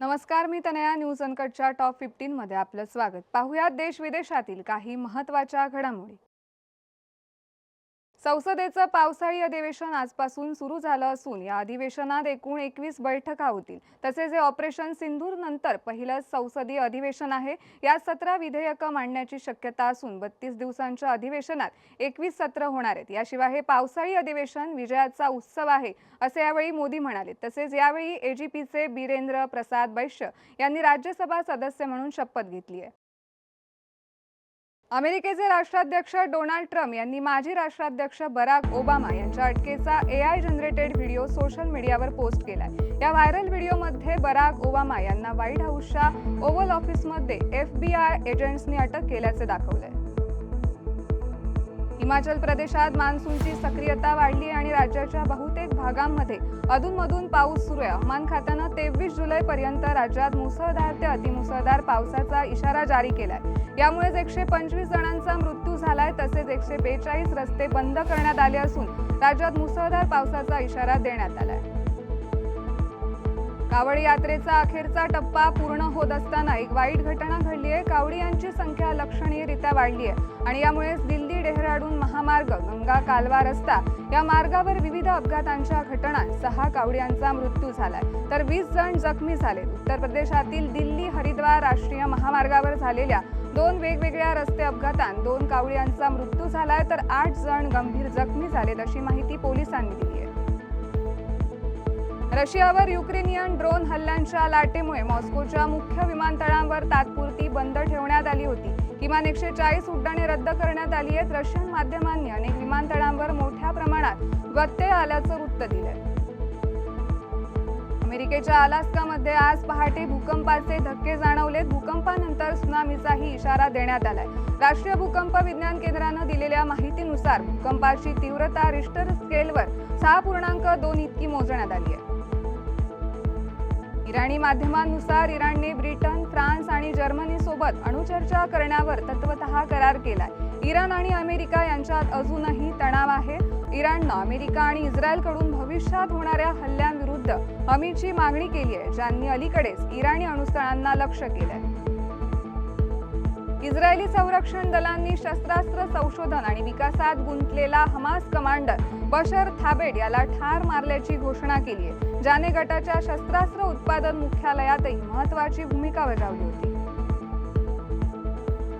नमस्कार मी Tanaya. News अनकटच्या top fifteen मध्ये आपलं स्वागत. पाहुयात देश विदेशातील काही महत्त्वाच्या घडामोडी. संसदेचं पावसाळी अधिवेशन आजपासून सुरू झालं असून या अधिवेशनात एकूण एकवीस बैठका होतील. तसेच हे ऑपरेशन सिंधूर नंतर पहिलंच संसदीय अधिवेशन आहे. या सतरा विधेयकं मांडण्याची शक्यता असून बत्तीस दिवसांच्या अधिवेशनात एकवीस सत्र होणार आहेत. याशिवाय हे पावसाळी अधिवेशन विजयाचा उत्सव आहे असे यावेळी मोदी म्हणाले. तसेच यावेळी एजीपीचे बिरेंद्र प्रसाद बैश्य यांनी राज्यसभा सदस्य म्हणून शपथ घेतली आहे. अमेरिकेचे राष्ट्राध्यक्ष डोनाल्ड ट्रम्प यांनी माजी राष्ट्राध्यक्ष बराक ओबामा यांच्या अटकेचा A I generated video social मीडियावर पोस्ट केलाय. या व्हायरल व्हिडिओमध्ये बराक ओबामा यांना व्हाईट हाऊसच्या ओव्हल ऑफिसमध्ये एफ बी आय एजंट्सनी अटक केल्याचे दाखवलंय. हिमाचल प्रदेशात मान्सूनची सक्रियता वाढली आणि राज्याच्या बहुतेक भागांमध्ये अधूनमधून पाऊस सुरू आहे. हवामान खात्यानं तेवीस जुलै पर्यंत राज्यात मुसळधार ते अतिमुसळधार पावसाचा इशारा जारी केलाय. यामुळेच एकशे पंचवीस जणांचा मृत्यू झालाय तसेच एकशे बेचाळीस रस्ते बंद करण्यात आले असून राज्यात मुसळधार पावसाचा इशारा देण्यात आलाय. कावड यात्रेचा अखेरचा टप्पा पूर्ण होत असताना एक वाईट घटना घडली आहे कावडी यांची संख्या लक्षणीयरित्या वाढली आहे आणि यामुळेच दिल्ली डेहराडून महामार्ग गंगा कालवा रस्ता या मार्गावर विविध अपघातांच्या घटनात सहा कावडियांचा मृत्यू झालाय. तर वीस जण जखमी झाले. उत्तर प्रदेशातील दिल्ली हरिद्वार राष्ट्रीय महामार्गावर झालेल्या दोन वेगवेगळ्या रस्ते अपघातात दोन कावडियांचा मृत्यू झालाय. तर आठ जण गंभीर जखमी झालेत अशी माहिती पोलिसांनी दिली आहे रशियावर युक्रेनियन ड्रोन हल्ल्यांच्या लाटेमुळे मॉस्कोच्या मुख्य विमानतळांवर तात्पुरती बंद ठेवण्यात आली होती. किमान एकशे चाळीस उड्डाणे रद्द करण्यात आली आहेत. रशियन माध्यमांनी अनेक विमानतळांवर मोठ्या प्रमाणात व्यत्यय आल्याचं वृत्त दिलंय. अमेरिकेच्या अलास्कामध्ये आज पहाटे भूकंपाचे धक्के जाणवलेत. भूकंपानंतर सुनामीचाही इशारा देण्यात आलाय. राष्ट्रीय भूकंप विज्ञान केंद्रानं दिलेल्या माहितीनुसार भूकंपाची तीव्रता रिश्टर स्केलवर सहा पूर्णांक दोन इतकी मोजण्यात आली आहे. इराणी माध्यमांनुसार इराणने ब्रिटन फ्रान्स आणि जर्मनीसोबत अणुचर्चा करण्यावर तत्वतः करार केलाय. इराण आणि अमेरिका यांच्यात अजूनही तणाव आहे. इराणनं अमेरिका आणि इस्रायलकडून भविष्यात होणाऱ्या हल्ल्यांविरुद्ध हमीची मागणी केली आहे ज्यांनी अलीकडेच इराणी अणुस्थळांना लक्ष केलंय. इस्रायली संरक्षण दलांनी शस्त्रास्त्र संशोधन आणि विकासात गुंतलेला हमास कमांडर बशर थाबेड याला ठार मारल्याची घोषणा केली आहे ज्याने गटाच्या शस्त्रास्त्र उत्पादन मुख्यालयातही महत्वाची भूमिका बजावली होती.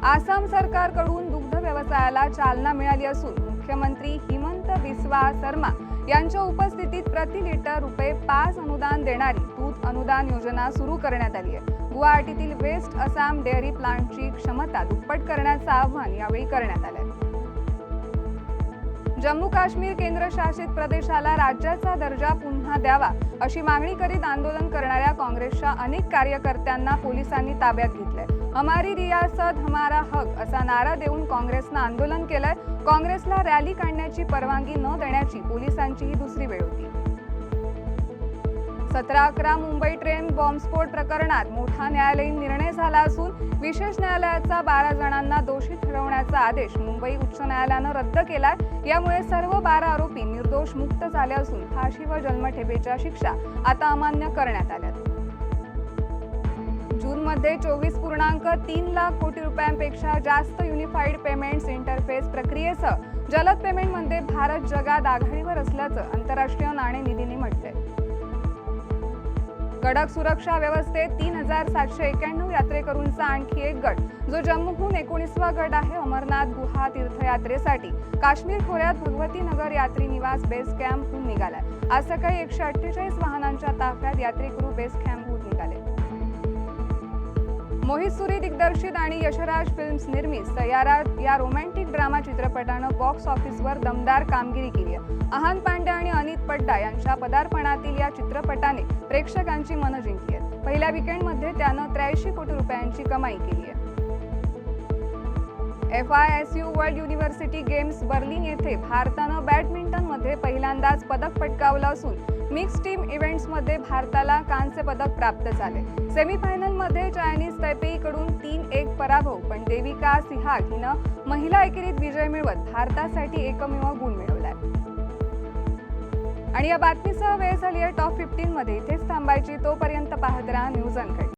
आसाम सरकारकडून व्यवसायाला चालना मिळाली असून मुख्यमंत्री हिमंत बिस्वा शर्मा यांच्या उपस्थितीत प्रति लिटर रुपये पाच अनुदान देणारी दूध अनुदान योजना सुरू करण्यात आली आहे. गुवाहाटीतील वेस्ट आसाम डेअरी प्लांटची क्षमता दुप्पट करण्याचं आवाहन यावेळी करण्यात आलं जम्मू काश्मीर केंद्रशासित प्रदेशाला राज्याचा दर्जा पुन्हा द्यावा अशी मागणी करीत आंदोलन करणाऱ्या काँग्रेसच्या अनेक कार्यकर्त्यांना पोलिसांनी ताब्यात घेतलंय. हमारी रियासत हमारा हक असा नारा देऊन काँग्रेसनं आंदोलन केलंय. काँग्रेसला रॅली काढण्याची परवानगी न देण्याची पोलिसांची ही दुसरी वेळ होती. सतरा अकरा मुंबई ट्रेन बॉम्बस्फोट प्रकरणात मोठा न्यायालयीन निर्णय झाला असून विशेष न्यायालयाचा बारा जणांना दोषी ठरवण्याचा आदेश मुंबई उच्च न्यायालयानं रद्द केलाय. यामुळे सर्व बारा आरोपी निर्दोष मुक्त झाले असून फाशी व जन्मठेपेच्या शिक्षा आता अमान्य करण्यात आल्या जूनमध्ये चोवीस पूर्णांक तीन लाख कोटी रुपयांपेक्षा जास्त युनिफाईड पेमेंट्स इंटरफेस प्रक्रियेसह जलद पेमेंटमध्ये भारत जगात आघाडीवर असल्याचं आंतरराष्ट्रीय नाणेनिधीने म्हटलंय. कडक सुरक्षा व्यवस्थेत तीन हजार सातशे एक्याण्णव यात्रेकरूंचा आणखी एक गट जो जम्मूहून एकोणीसवा गट आहे अमरनाथ गुहा तीर्थयात्रेसाठी. काश्मीर खोऱ्यात भगवती नगर यात्री निवास बेस कॅम्पहून निघालाय. आज सकाळी एकशे अठ्ठेचाळीस वाहनांच्या ताफ्यात यात्रेकरू बेस कॅम्प मोहित सुरी दिग्दर्शित आणि यशराज फिल्म्स निर्मित सयारा या रोमॅन्टिक ड्रामा चित्रपटानं बॉक्स ऑफिसवर दमदार कामगिरी केली आहे. आहान पांडे आणि अनित पड्डा यांच्या पदार्पणातील या चित्रपटाने प्रेक्षकांची मनं जिंकली आहेत. पहिल्या विकेंडमध्ये त्यानं त्र्याऐंशी कोटी रुपयांची कमाई केली आहे. F I S U World University Games Berlin येथे भारतानं बॅडमिंटनमध्ये पहिल्यांदाच पदक पटकावलं असून मिक्स टीम इव्हेंट्समध्ये भारताला कांस्य पदक प्राप्त झाले. सेमीफायनलमध्ये चायनीज तैपेईकडून तीन एक पराभव पण देविका सिहाग हिनं महिला एकेरीत विजय मिळवत भारतासाठी एकमेव गुण मिळवलाय. आणि या बातमीसह वेळ झाली आहे टॉप फिफ्टीनमध्ये. इथेच थांबायची तोपर्यंत पाहत राहा न्यूज अनकट.